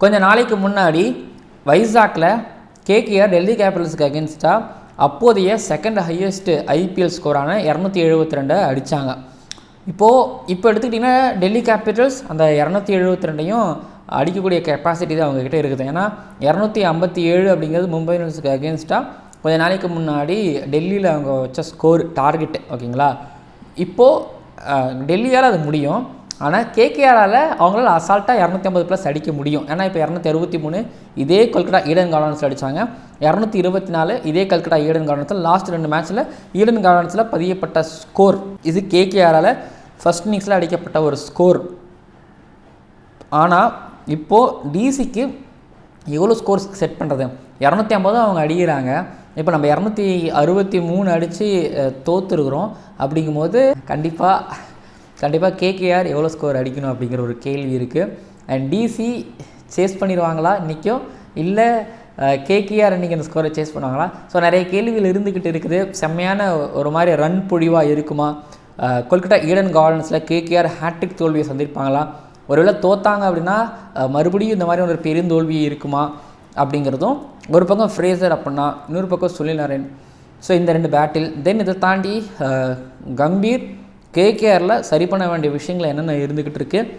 கொஞ்ச நாளைக்கு முன்னாடி வைசாக்கில் கேகேஆர் டெல்லி கேபிட்டல்ஸுக்கு அகேன்ஸ்டாக அப்போதைய செகண்ட் ஹையஸ்ட்டு ஐபிஎல் ஸ்கோரான இரநூத்தி எழுபத்தி ரெண்டை அடித்தாங்க இப்போது இப்போ எடுத்துக்கிட்டிங்கன்னா டெல்லி கேபிட்டல்ஸ் அந்த இரநூத்தி எழுபத்தி ரெண்டையும் அடிக்கக்கூடிய கெப்பாசிட்டி தான் அவங்கக்கிட்ட இருக்குது. ஏன்னா இரநூத்தி ஐம்பத்தி ஏழு அப்படிங்கிறது மும்பை இந்தியன்ஸுக்கு அகேன்ஸ்டாக கொஞ்ச நாளைக்கு முன்னாடி டெல்லியில் அவங்க வச்ச ஸ்கோர் டார்கெட்டு ஓகேங்களா? இப்போது டெல்லியால் அது முடியும். ஆனால் கேகேஆரால் அவங்களால அசால்ட்டாக இரநூத்தி ஐம்பது ப்ளஸ் அடிக்க முடியும். ஏன்னா இப்போ இரநூத்தி அறுபத்தி மூணு இதே கொல்கட்டா ஈடன் கார்டன்ஸில் அடித்தாங்க இரநூத்தி இருபத்தி நாலு இதே கல்கட்டா ஈடன் கார்டன்ஸில் லாஸ்ட் ரெண்டு மேட்ச்சில் ஈடன் கார்டன்ஸில் பதியப்பட்ட ஸ்கோர் இது கேகேஆரால் ஃபஸ்ட் இன்னிங்ஸில் அடிக்கப்பட்ட ஒரு ஸ்கோர் ஆனால் இப்போது டிசிக்கு எவ்வளோ ஸ்கோர்ஸ் செட் பண்ணுறது இரநூத்தி ஐம்பது அவங்க அடிக்கிறாங்க. இப்போ நம்ம இரநூத்தி அறுபத்தி மூணு அடித்து தோற்றுருக்குறோம் அப்படிங்கும்போது கண்டிப்பாக கண்டிப்பாக கேகேஆர் எவ்வளோ ஸ்கோர் அடிக்கணும் அப்படிங்கிற ஒரு கேள்வி இருக்குது அண்ட் டிசி சேஸ் பண்ணிடுவாங்களா? இன்றைக்கும் இல்லை கேகேஆர் இன்றைக்கி அந்த ஸ்கோரை சேஸ் பண்ணுவாங்களா? ஸோ நிறைய கேள்விகள் இருந்துக்கிட்டு இருக்குது. செம்மையான ஒரு மாதிரி ரன் பொழிவாக இருக்குமா? கொல்கட்டா ஈடன் கார்டன்ஸில் கேகேஆர் ஹேட்ரிக் தோல்வியை சந்திருப்பாங்களா ஒருவேளை தோத்தாங்க அப்படின்னா மறுபடியும் இந்த மாதிரி ஒரு பெருந்தோல்வி இருக்குமா? அப்படிங்கிறதும் ஒரு பக்கம் ஃப்ரேசர் அப்படின்னா இன்னொரு பக்கம் சுனில் நரேன் ஸோ இந்த ரெண்டு பேட்டில் தென் இதை தாண்டி கம்பீர் கேகேஆரில் சரி பண்ண வேண்டிய விஷயங்கள் என்னென்ன இருந்துக்கிட்டு இருக்குது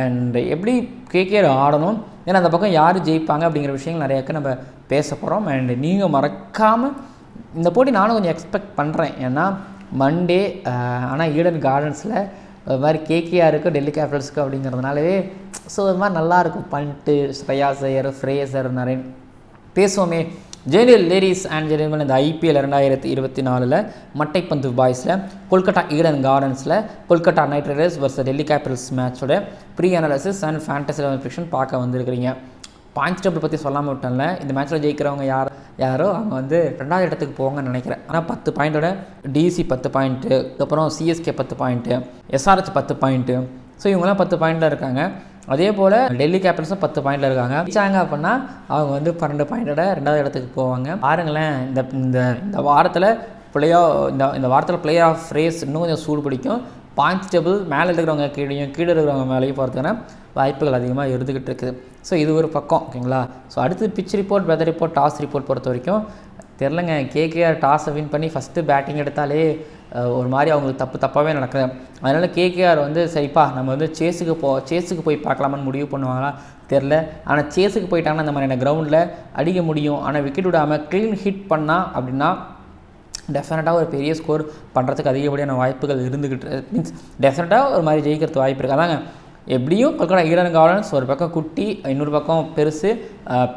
அண்ட் எப்படி கேகேஆர் ஆடணும்? ஏன்னா அந்த பக்கம் யார் ஜெயிப்பாங்க அப்படிங்கிற விஷயங்கள் நிறையாக்கு நம்ம பேச போகிறோம் அண்ட் நீங்கள் மறக்காமல் இந்த போட்டி நானும் கொஞ்சம் எக்ஸ்பெக்ட் பண்ணுறேன் ஏன்னா மண்டே ஆனால் ஈடன் கார்டன்ஸில் அது மாதிரி கேகேஆருக்கு டெல்லி கேபிட்டல்ஸ்க்கு அப்படிங்கிறதுனாலவே ஸோ அது மாதிரி நல்லாயிருக்கும் பண்ட்டு ஸ்ரேயா ஐயர் ஃப்ரேசர் நரேன் பேசுவோமே. ஜெனியல் லேடிஸ் அண்ட் ஜென்டில்மேன் இந்த ஐபிஎல் ரெண்டாயிரத்தி இருபத்தி நாலில் மட்டைப்பந்து பாய்ஸில் Kolkata Eden கார்டன்ஸில் Kolkata knight riders versus Delhi capitals மேட்சோட pre analysis and fantasy fiction பார்க்க வந்திருக்கிறீங்க. பாயிண்ட்ஸ் டேபிள் பற்றி சொல்லாமல் விட்டேன்ல இந்த மேட்ச்சில் ஜெயிக்கிறவங்க யார் யாரோ அவங்க வந்து ரெண்டாவது இடத்துக்கு போவாங்கன்னு நினைக்கிறேன். ஆனால் பத்து பாயிண்ட்டோட டிசி பத்து பாயிண்ட்டு அதுக்கப்புறம் சிஎஸ்கே பத்து பாயிண்ட்டு எஸ்ஆர்ஹெச் பத்து பாயிண்ட்டு ஸோ இவங்கெல்லாம் பத்து பாயிண்ட்டில் இருக்காங்க. அதே போல் டெல்லி கேபிட்டல்ஸும் பத்து பாயிண்டில் இருக்காங்க. ஜெயிச்சாங்க அப்படின்னா அவங்க வந்து பன்னெண்டு பாயிண்டோட ரெண்டாவது இடத்துக்கு போவாங்க. பாருங்களேன் இந்த இந்த இந்த வாரத்தில் பிளேயோ இந்த இந்த வாரத்தில் பிளேயர் ஆஃப் ரேஸ் இன்னும் கொஞ்சம் சூடு பிடிக்கும். பாயிண்ட்ஸ் டேபிள் மேலே இருக்கிறவங்க கீழேயும் கீழே இருக்கிறவங்க மேலேயும் போகிறதுக்கான வாய்ப்புகள் அதிகமாக இருந்துக்கிட்டு இருக்குது. ஸோ இது ஒரு பக்கம் ஓகேங்களா ஸோ அடுத்து pitch report weather report toss report பொறுத்த வரைக்கும் தெரிலங்க கேகேஆர் டாஸை வின் பண்ணி ஃபஸ்ட்டு பேட்டிங் எடுத்தாலே ஒரு மாதிரி அவங்களுக்கு தப்பு தப்பாகவே நடக்குது. அதனால் கேகேஆர் வந்து சரிப்பா நம்ம வந்து சேஸுக்கு போ சேஸுக்கு போய் பார்க்கலாமான்னு முடிவு பண்ணுவாங்களா? தெரில ஆனால் சேஸுக்கு போயிட்டாங்கன்னா இந்த மாதிரியான கிரவுண்டில் அடிக்க முடியும். ஆனால் விக்கெட் விடாமல் க்ளீன் ஹிட் பண்ணால் அப்படின்னா டெஃபினட்டாக ஒரு பெரிய ஸ்கோர் பண்ணுறதுக்கு அதிகப்படியான வாய்ப்புகள் இருந்துக்கிட்டு மீன்ஸ் டெஃபினட்டாக ஒரு மாதிரி ஜெயிக்கிறதுக்கு வாய்ப்பு இருக்குது அதாங்க எப்படியும் கொல்கட்டா ஈடன் கார்டன்ஸ் ஒரு பக்கம் குட்டி இன்னொரு பக்கம் பெருசு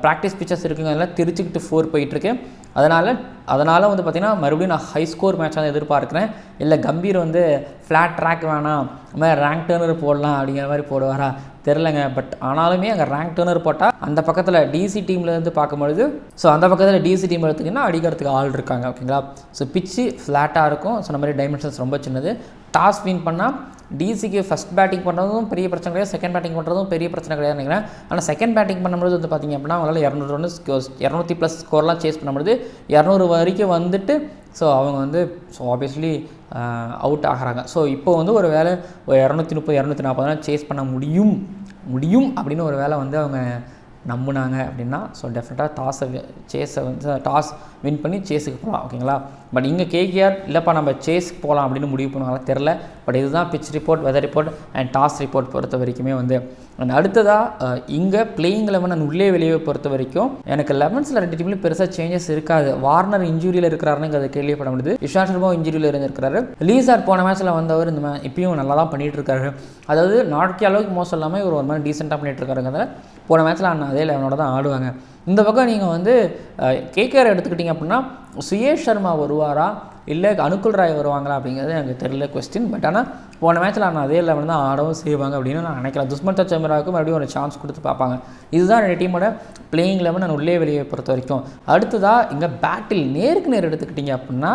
ப்ராக்டிஸ் பிச்சர்ஸ் இருக்குங்க அதெல்லாம் திருச்சிக்கிட்டு ஃபோர் போயிட்டுருக்கு அதனால் அதனால் வந்து பார்த்திங்கன்னா மறுபடியும் நான் ஹை ஸ்கோர் மேட்ச் வந்து எதிர்பார்க்குறேன். இல்லை கம்பீர் வந்து ஃப்ளாட் ட்ராக் வேணாம் இந்த மாதிரி ரேங்க் டேர்னர் போடலாம் அப்படிங்கிற மாதிரி போடுவாரா தெரிலங்க பட் ஆனாலுமே அங்கே ரேங்க் டேர்னர் போட்டால் அந்த பக்கத்தில் டிசி டீம்லேருந்து பார்க்கும்பொழுது ஸோ அந்த பக்கத்தில் டிசி டீம் எடுத்திங்கன்னா அடிக்கிறதுக்கு ஆள் இருக்காங்க ஓகேங்களா ஸோ பிச்சு ஃப்ளாட்டாக இருக்கும். ஸோ இந்த மாதிரி டைமென்ஷன்ஸ் ரொம்ப சின்னது. டாஸ் வின் பண்ணால் டிசிக்கு ஃபஸ்ட் பேட்டிங் பண்ணுறதும் பெரிய பிரச்சனை கிடையாது. செகண்ட் பேட்டிங் பண்ணுறதும் பெரிய பிரச்சனை கிடையாது நினைக்கிறேன். ஆனால் செகண்ட் பேட்டிங் பண்ணும்போது வந்து பார்த்திங்க அப்படின்னா அவங்களால இரநூறு ரன் இரநூத்தி ப்ளஸ் ஸ்கோர்லாம் சேஸ் பண்ணும்போது இரநூறு வரைக்கும் வந்துட்டு ஸோ அவங்க வந்து ஸோ ஆப்வியஸ்லி அவுட் ஆகிறாங்க. ஸோ இப்போ வந்து ஒரு வேளை ஒரு இரநூத்தி முப்பது இரநூத்தி நாற்பதுலாம் சேஸ் பண்ண முடியும் முடியும் அப்படின்னு ஒரு வேலை வந்து அவங்க நம்புனாங்க அப்படின்னா ஸோ டெஃபினட்டாக டாஸை சேஸை வந்து டாஸ் வின் பண்ணி சேஸுக்கு போகலாம். ஓகேங்களா? பட் இங்கே கேகேஆர் இல்லைப்பா நம்ம சேஸ்க்கு போகலாம் அப்படின்னு முடிவு பண்ணுவாங்களா? தெரில பட் இதுதான் pitch report weather report and toss report பொறுத்த வரைக்குமே வந்து. அண்ட் அடுத்ததாக இங்கே பிளேயிங் லெவன் அண்ட் உள்ளே வெளியே பொறுத்த வரைக்கும் எனக்கு லெவன்ஸில் ரெண்டு டீம்லையும் பெருசாக சேஞ்சஸ் இருக்காது. வார்னர் இன்ஜுரியில் இருக்கிறாருன்னு அதை கேள்விப்பட முடியுது. இஷான் சர்மா இன்ஜுரியில் இருந்திருக்கிறாரு. லீசார் போன மேட்ச்சில் வந்தவர் இந்த மே இப்பயும் நல்லா தான் பண்ணிகிட்டு இருக்காரு அதாவது நாட்கே அளவுக்கு மோசம் இல்லாமல் இவர் ஒரு மாதிரி டீசெண்டாக பண்ணிகிட்டு இருக்காருங்கிறத போன மேட்ச்சில் அண்ணா அதே லெவனோட தான் ஆடுவாங்க. இந்த பக்கம் நீங்கள் வந்து கேகேஆர் எடுத்துக்கிட்டிங்க அப்படின்னா சுயேஷ் சர்மா வருவாரா? இல்லை அனுகுல் ராய் வருவாங்களா அப்படிங்கிறது எனக்கு தெரியல கொஸ்டின் பட் ஆனால் போன மேட்ச்சில் நான் அதே லெவன் தான் ஆடவும் செய்வாங்க அப்படின்னு நான் நினைக்கிறேன். துஷ்மந்தா சமிராவுக்கு மறுபடியும் ஒரு சான்ஸ் கொடுத்து பார்ப்பாங்க. இதுதான் ரெண்டு டீமோட பிளேயிங் லெவன் நான் உள்ளே வெளியே பொறுத்த வரைக்கும். அடுத்ததாக இங்கே பேட்டில் நேருக்கு நேர் எடுத்துக்கிட்டிங்க அப்படின்னா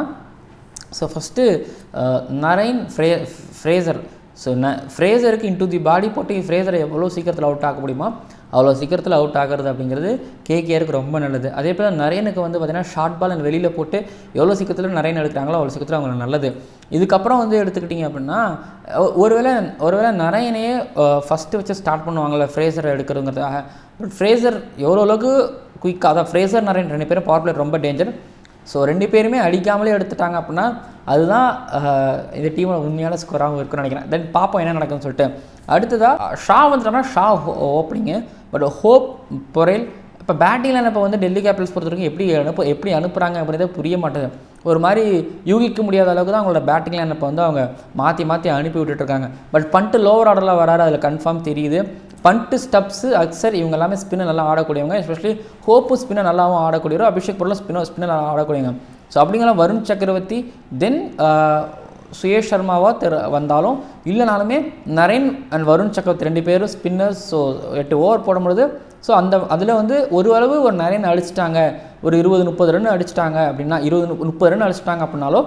so first Narine Fra Fraser. So ந ஃப்ரேசருக்கு இன்டூ தி பாடி போட்டு ஃப்ரேசரை எவ்வளோ சீக்கிரத்தில் அவுட் ஆக முடியுமா அவ்வளோ சீக்கிரத்தில் அவுட் ஆகிறது அப்படிங்கிறது கேகேஆருக்கு ரொம்ப நல்லது. அதே போல் நரேனுக்கு வந்து பார்த்தீங்கன்னா ஷார்ட் பால் வெளியில் போட்டு எவ்வளோ சீக்கிரத்தில் நரேன் எடுக்கிறாங்களோ அவ்வளோ சீக்கிரத்தில் அவங்களுக்கு நல்லது. இதுக்கப்புறம் வந்து எடுத்துக்கிட்டிங்க அப்படின்னா ஒருவேளை ஒருவேளை நரேனையே ஃபஸ்ட்டு வச்சு ஸ்டார்ட் பண்ணுவாங்கள்ல ஃப்ரேசரை எடுக்கிறதுங்கிறதுக்காக. பட் ஃப்ரேசர் எவ்வளோ அளவுக்கு குயிக்காக அதான் ஃப்ரேசர் நரேன் ரெண்டு பேரும் பவர் பிளே ரொம்ப டேஞ்சர் ஸோ ரெண்டு பேருமே அடிக்காமலே எடுத்துட்டாங்க அப்படின்னா அதுதான் இந்த டீமோட உண்மையான ஸ்கோராகவும் இருக்குன்னு நினைக்கிறேன். தென் பார்ப்போம் என்ன நடக்குதுன்னு சொல்லிட்டு. அடுத்ததாக ஷா வந்துட்டோம்னா Shaw opening but Hope Porel இப்போ பேட்டிங்கில் இப்போ வந்து டெல்லி கேபிட்டல்ஸ் பொறுத்த வரைக்கும் எப்படி அனுப்பு எப்படி அனுப்புகிறாங்க அப்படின்றதே புரிய மாட்டேது ஒரு மாதிரி யூகிக்க முடியாத அளவுக்கு தான் அவங்களோட பேட்டிங் லைன் இப்போ வந்து அவங்க மாற்றி மாற்றி அனுப்பி விட்டுட்ருக்காங்க பட் பண்ட்டு லோவர் ஆர்டரில் வராரு அதில் கன்ஃபார்ம் தெரியுது. பண்ட்டு ஸ்டப்ஸு அக்சர் இவங்க எல்லாமே ஸ்பின்னை நல்லா ஆடக்கூடியவங்க. எஸ்பெஷலி ஹோப்பு ஸ்பின்னை நல்லாவும் ஆடக்கூடியவர். அபிஷேக் பொருளும் ஸ்பின்னர் ஸ்பின்னை நல்லா ஆடக்கூடியவங்க. ஸோ அப்படிங்கலாம் வருண் சக்கரவர்த்தி தென் uh, சுயேஷ் சர்மாவா தெரு வந்தாலும் இல்லைனாலுமே நரேன் அண்ட் வருண் சக்கரவர்த்தி ரெண்டு பேரும் ஸ்பின்னர்ஸ் ஸோ எட்டு ஓவர் போடும்பொழுது ஸோ அந்த அதில் வந்து ஒரு அளவு ஒரு நரேன் அடிச்சிட்டாங்க. ஒரு இருபது முப்பது ரன் அடிச்சிட்டாங்க அப்படின்னா இருபது முப்பது ரன் அடிச்சிட்டாங்க அப்படின்னாலும்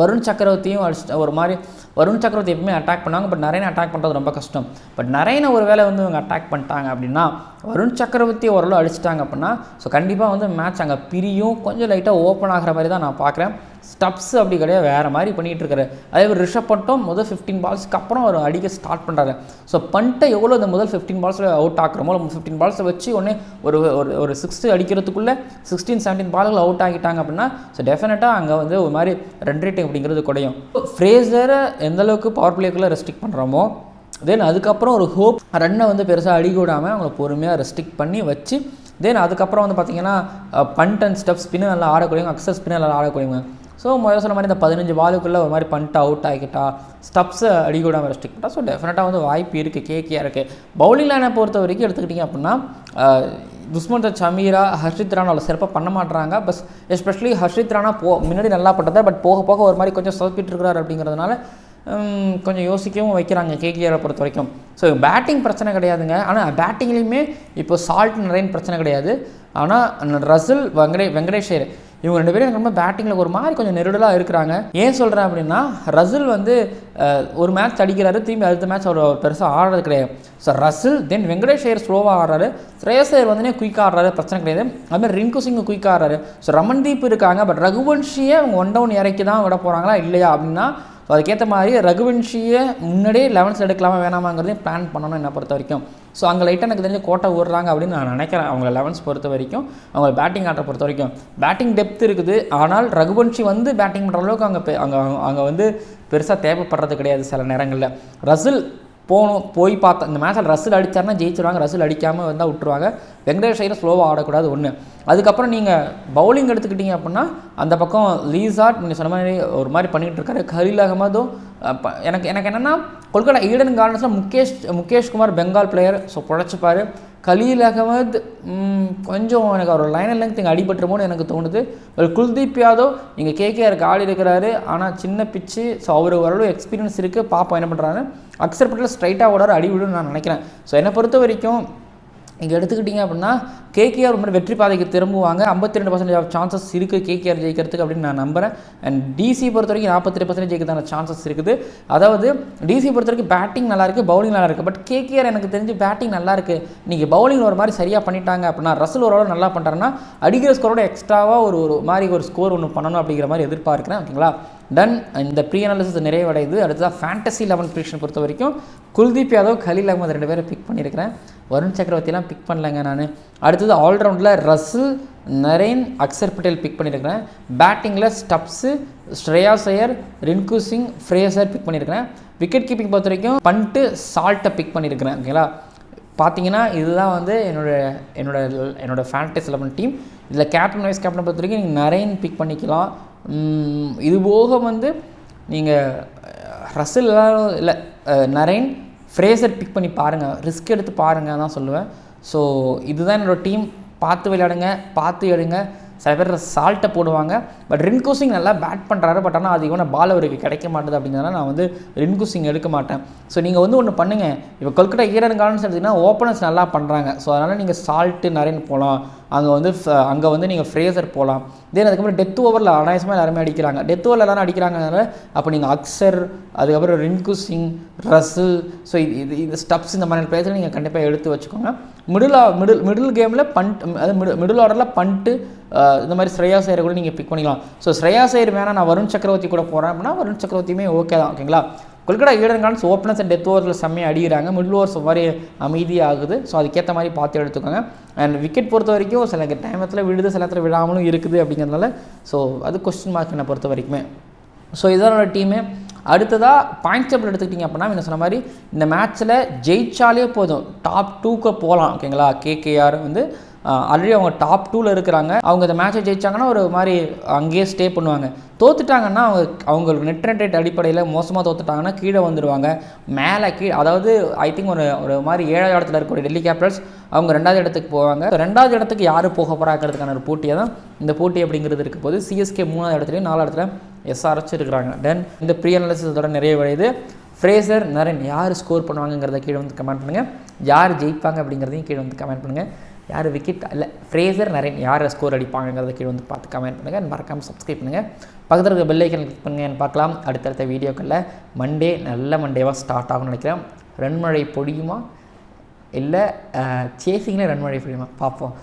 வருண் சக்கரவர்த்தியும் அடிச்சு ஒரு மாதிரி வருண் சக்கரவர்த்தி எப்பவுமே அட்டாக் பண்ணாங்க பட் நரேனை அட்டாக் பண்ணுறது ரொம்ப கஷ்டம். பட் நரேனை ஒரு வேளை வந்து இவங்க அட்டாக் பண்ணிட்டாங்க அப்படின்னா வருண் சக்கரவர்த்தி ஓரளவு அடிச்சிட்டாங்க அப்படின்னா ஸோ கண்டிப்பாக வந்து மேட்ச் அங்கே பிரியும். கொஞ்சம் லைட்டாக ஓப்பன் ஆகிற மாதிரி தான் நான் பார்க்குறேன். ஸ்டப்ஸ் அப்படி கிடையாது வேறு மாதிரி பண்ணிகிட்டு இருக்காரு. அதே மாதிரி ரிஷப் பண்ட்டும் முதல் ஃபிஃப்டீன் பால்ஸ்க்கு அப்புறம் அவர் அடிக்க ஸ்டார்ட் பண்ணுறாரு ஸோ பண்ட்டை எவ்வளோ இந்த முதல் ஃபிஃப்டீன் பால்ஸில் அவுட் ஆக்குறோமோ ஃபிஃப்டீன் பால்ஸை வச்சு உடனே ஒரு ஒரு ஒரு சிக்ஸ்த்து அடிக்கிறதுக்குள்ளே சிக்ஸ்டீன் செவன்டீன் பால்கள் அவுட் ஆகிட்டாங்க அப்படின்னா ஸோ டெஃபினட்டாக அங்கே வந்து ஒரு மாதிரி ரன் ரேட்டிங் அப்படிங்கிறது குறையும். ஃப்ரேசரை எந்தளவுக்கு பவர் பிளேக்குள்ளே ரெஸ்ட்ரிக்ட் பண்ணுறோமோ தென் அதுக்கப்புறம் ஒரு ஹோப் ரன்னை வந்து பெருசாக அடிக்க விடாமல் அவங்கள பொறுமையாக ரெஸ்ட்ரிக்ட் பண்ணி வச்சு தென் அதுக்கப்புறம் வந்து பார்த்தீங்கன்னா பண்ட் அண்ட் ஸ்டெப் ஸ்பின்னு நல்லா ஆடக்கூடியவங்க அக்சஸ் ஸ்பின்னு நல்லா ஆடக்கூடியவங்க. ஸோ முதல்ல சொன்ன மாதிரி இந்த பதினஞ்சு பாலுக்குள்ளே ஒரு மாதிரி பண்ணிட்டு அவுட் ஆகிக்கிட்டா ஸ்டப்ஸை அடிக்க விடாமல் பண்ணிட்டா ஸோ டெஃபினட்டாக வந்து வாய்ப்பு இருக்குது கேக்கியாக இருக்குது பவுலிங் லைனை பொறுத்த வரைக்கும் எடுத்துக்கிட்டிங்க அப்படின்னா துஷ்மந்த சமீரா ஹர்ஷித் ராணா அவ்வளோ சிறப்பாக பண்ண மாட்டுறாங்க பஸ் எஸ்பெஷலி ஹர்ஷித் ராணா போ முன்னாடி நல்லா பட்டதா பட் போக போக ஒரு மாதிரி கொஞ்சம் சொதப்பிட்டு இருக்கிறார் அப்படிங்கிறதுனால கொஞ்சம் யோசிக்கவும் வைக்கிறாங்க கேகேஆரை பொறுத்த வரைக்கும். ஸோ பேட்டிங் பிரச்சனை கிடையாதுங்க. ஆனால் பேட்டிங்லேயுமே இப்போ சால்ட் நிறைய பிரச்சனை கிடையாது. ஆனால் ரசில் வெங்கடே வெங்கடேஷர் இவங்க ரெண்டு பேரும் எனக்கு ரொம்ப பேட்டிங்கில் ஒரு மாதிரி கொஞ்சம் நெருடலாக இருக்கிறாங்க. ஏன் சொல்கிறேன் அப்படின்னா ரசில் வந்து ஒரு மேட்ச் அடிக்கிறாரு திரும்பி அடுத்த மேட்ச் அவர் பெருசாக ஆடுறது கிடையாது. So Russell then Venkatesh Iyer ஸ்லோவாக ஆடுறாரு. ஸ்ரேயஸ் ஐயர் வந்து குயிக்காக ஆடுறாரு பிரச்சனை கிடையாது. அதுமாதிரி ரிங்கு சிங் குயிக்காக ஆடுறாரு. ஸோ ரமன்தீப் இருக்காங்க பட் ரகுவன்ஷியை அவங்க ஒன் டவுன் இறக்கி தான் விட போகிறாங்களா இல்லையா அப்படின்னா ஸோ அதுக்கேற்ற மாதிரி ரகுவன்ஷியை முன்னாடியே லெவன்ஸ் எடுக்கலாமா வேணாமாங்கிறதையும் பிளான் பண்ணணும் என்னை பொறுத்த வரைக்கும். ஸோ அங்கே லைட்டாக எனக்கு தெரிஞ்ச கோட்டை ஓடுறாங்க அப்படின்னு நான் நினைக்கிறேன். அவங்க லெவன்ஸ் பொறுத்த வரைக்கும் அவங்க பேட்டிங் ஆட்டை பொறுத்த வரைக்கும். பேட்டிங் டெப்த் இருக்குது. ஆனால் ரகுவன்ஷி வந்து பேட்டிங் பண்ணுற அளவுக்கு அங்கே அங்கே அங்கே வந்து பெருசாக தேவைப்படுறது கிடையாது சில நேரங்களில். ரசில் போகணும் போய் பார்த்தா இந்த மேட்ச்சில் ரசில் அடித்தாருன்னா ஜெயிச்சிருவாங்க. ரசில் அடிக்காமல் வந்தால் விட்டுருவாங்க. வெங்கடேஷ் ஐயர் ஸ்லோவாக ஆடக்கூடாது ஒன்று அதுக்கப்புறம் நீங்கள் பவுலிங் எடுத்துக்கிட்டீங்க அப்படின்னா அந்த பக்கம் லீசார்ட் நீங்கள் சொன்ன மாதிரி ஒரு மாதிரி பண்ணிகிட்டு இருக்காரு. கலீல் அகமதும் எனக்கு எனக்கு என்னென்னா கொல்கட்டா ஈடன் கார்டன்ஸில் முகேஷ் முகேஷ்குமார் பெங்கால் பிளேயர் ஸோ பிழைச்சிப்பார் கலீல் அகமது கொஞ்சம் எனக்கு அவர் லைன் லெங்க் இங்கே அடிபட்டுருமோன்னு எனக்கு தோணுது. ஒரு குல்தீப் யாதவ் இங்கே கேகேஆருக்கு ஆடி இருக்கிறாரு ஆனால் சின்ன பிச்சு ஸோ அவர் ஓரளவு எக்ஸ்பீரியன்ஸ் இருக்குது பாப்பா என்ன பண்ணுறாரு அக்சர் பட்டில் ஸ்ட்ரைட்டாக ஓடாரு அடி விடுன்னு நான் நினைக்கிறேன். ஸோ என்னை பொறுத்த வரைக்கும் இங்கே எடுத்துக்கிட்டிங்க அப்படின்னா கேகேஆர் ஒரு மாதிரி வெற்றி பாதைக்கு திரும்புவாங்க. ஐம்பத்தி ரெண்டு பர்சன்டேஜ் சான்சஸ் இருக்குது கேகேஆர் ஜெயிக்கிறதுக்கு அப்படின்னு நான் நம்புகிறேன் அண்ட் டிசி பொறுத்த வரைக்கும் நாற்பத்தி ரெண்டு பர்சன்டேஜ் ஜெயிக்கிறதான சான்சஸ் இருக்குது. அதாவது டிசி பொறுத்த வரைக்கும் பேட்டிங் நல்லா இருக்குது பவுலிங் நல்லா இருக்குது பட் கேகேஆர் எனக்கு தெரிஞ்சு பேட்டிங் நல்லா இருக்குது நீங்கள் பவுலிங் ஒரு மாதிரி சரியாக பண்ணிட்டாங்க அப்படின்னா ரசல் ஓரளவு நல்லா பண்ணுறாருன்னா அடிக்கிற ஸ்கோரோட எக்ஸ்ட்ராவாக ஒரு ஒரு மாதிரி ஒரு ஸ்கோர் ஒன்று பண்ணணும் அப்படிங்கிற மாதிரி எதிர்பார்க்குறேன் ஓகேங்களா டன் uh, இந்த ப்ரீ அனாலிசிஸ் நிறைவடையுது அடுத்ததாக ஃபேண்டசி லெவன் ப்ரிடிக்ஷன் பொறுத்த வரைக்கும் குல்தீப் யாதவ் கலீல் அகமது ரெண்டு பேரை பிக் பண்ணியிருக்கிறேன். வருண் சக்கரவர்த்திலாம் பிக் பண்ணலங்க நான். அடுத்தது ஆல்ரவுண்டில் Russell Narine Axar Patel pick பண்ணியிருக்கிறேன். பேட்டிங்கில் Stubbs Shreyas Iyer Rinku Singh Fraser pick பண்ணியிருக்கிறேன். விக்கெட் கீப்பிங் பொறுத்த வரைக்கும் பண்ட்டு சால்ட்டை பிக் பண்ணியிருக்கிறேன் ஓகேங்களா பார்த்தீங்கன்னா இதுதான் வந்து என்னோட என்னோடய என்னோடய ஃபேண்டஸ் லெவன் டீம் இதில் கேப்டன் வைஸ் கேப்டன் பொறுத்த வரைக்கும் நீங்கள் நரேன் பிக் பண்ணிக்கலாம். இதுபோக வந்து நீங்கள் ரசில் இல்லை நரேன் ஃப்ரேசர் பிக் பண்ணி பாருங்கள் ரிஸ்க் எடுத்து பாருங்கள் தான் சொல்லுவேன். ஸோ இதுதான் என்னோடய டீம் பார்த்து விளையாடுங்க பார்த்து எடுங்க. சில பேர் சால்ட்டை போடுவாங்க. பட் ரின்கு சிங் நல்லா பேட் பண்ணுறாரு பட் ஆனால் அதிகமான பால் அவருக்கு கிடைக்க மாட்டுது அப்படிங்கிறதுனால நான் வந்து ரின்கு சிங் எடுக்க மாட்டேன். ஸோ நீங்கள் வந்து ஒன்று பண்ணுங்கள் இப்போ கொல்கட்டா ஈரன் கார்டன்ஸ் எடுத்திங்கன்னா ஓப்பனர்ஸ் நல்லா பண்ணுறாங்க ஸோ அதனால் நீங்கள் சால்ட்டு நிறைய போகலாம் அங்கே வந்து அங்கே வந்து நீங்கள் ஃப்ரேசர் போகலாம் தென் அதுக்கப்புறம் டெத் ஓவரில் அனாயசமாக எல்லாருமே அடிக்கிறாங்க. டெத் ஓவரில் எல்லாரும் அடிக்கிறாங்கனால அப்போ நீங்கள் அக்சர் அதுக்கப்புறம் ரின்கு சிங் ரசில் ஸோ இது இது இந்த ஸ்டப்ஸ் இந்த மாதிரி பிளேஸில் நீங்கள் கண்டிப்பாக எடுத்து வச்சுக்கோங்க. மிடில் மிடில் மிடில் கேமில் பண்ட் அது மிடில் மிடில் ஆர்டரில் பண்ட்டு இந்த மாதிரி ஸ்ரேயா சேரை கூட நீங்கள் பிக் பண்ணிக்கலாம். ஸோ ஸ்ரேயா சேர் வேணாம் நான் வருண் சக்கரவர்த்தி கூட போகிறேன் அப்படின்னா வருண் சக்கரவர்த்தியுமே ஓகே தான் ஓகேங்களா கொல்கட்டா ஈடன் கான்ஸ் ஓப்பனர்ஸ் அண்ட் டெத் ஓவரில் செம்மையாக அடிக்கிறாங்க. மிடில் ஓவர்ஸ் மாதிரி அமைதியாகுது. ஸோ அதுக்கேற்ற மாதிரி பார்த்து எடுத்துக்கோங்க. அண்ட் விக்கெட் பொறுத்த வரைக்கும் சில டைமத்தில் விழுது சில இடத்துல விழாமலும் இருக்குது அப்படிங்கிறதுனால ஸோ அது கொஸ்டின் மார்க் என்னை பொறுத்த வரைக்குமே. ஸோ இதனோட டீமு அடுத்ததாக பாயிண்ட் டேபிள் எடுத்துக்கிட்டிங்க அப்படின்னா நீங்கள் சொன்ன மாதிரி இந்த மேட்ச்சில் ஜெயிச்சாலே போதும். டாப் டூக்கு போகலாம் ஓகேங்களா கேகேஆர் வந்து ஆல்ரெடி அவங்க டாப் டூவில் இருக்கிறாங்க. அவங்க இந்த மேட்ச்சை ஜெயிச்சாங்கன்னா ஒரு மாதிரி அங்கேயே ஸ்டே பண்ணுவாங்க. தோத்துட்டாங்கன்னா அவங்க அவங்களுக்கு நெட் ரன் ரேட் அடிப்படையில் மோசமாக தோத்துட்டாங்கன்னா கீழே வந்துடுவாங்க மேலே கீழே அதாவது ஐ திங்க் ஒரு ஒரு மாதிரி ஏழாவது இடத்துல இருக்கக்கூடிய டெல்லி கேபிட்டல்ஸ் அவங்க ரெண்டாவது இடத்துக்கு போவாங்க. ரெண்டாவது இடத்துக்கு யார் போக போகிறாங்கிறதுக்கான ஒரு போட்டியை தான் இந்த போட்டி அப்படிங்கிறது இருக்க போது சிஎஸ்கே மூணாவது இடத்துலையும் நாலாவது இடத்துல எஸ்ஆர்எச் இருக்கிறாங்க. தென் இந்த ப்ரீ அனாலிசிஸோட நிறைய விளையுது ஃப்ரேசர் நரன் யார் ஸ்கோர் பண்ணுவாங்கங்கிறத கீழே வந்து கமெண்ட் பண்ணுங்கள் யார் ஜெயிப்பாங்க அப்படிங்கிறதையும் கீழே வந்து கமெண்ட் பண்ணுங்கள் யார் விக்கெட் இல்லை ஃப்ரேசர் நரேன் யார் ஸ்கோர் அடிப்பாங்கிறத கீழே வந்து பார்த்து கமெண்ட் பண்ணுங்கள் மறக்காமல் சப்ஸ்கிரைப் பண்ணுங்கள் பக்கத்தில் இருக்க பெல் ஐக்கன் கிளிக் பண்ணுங்கன்னு பார்க்கலாம். அடுத்தடுத்த வீடியோக்களில் மண்டே நல்ல மண்டேவாக ஸ்டார்ட் ஆகும்னு நினைக்கிறேன். ரன்மழை பொடியுமா இல்லை சேசிங்கில் ரன்மழை பொடியுமா பார்ப்போம்.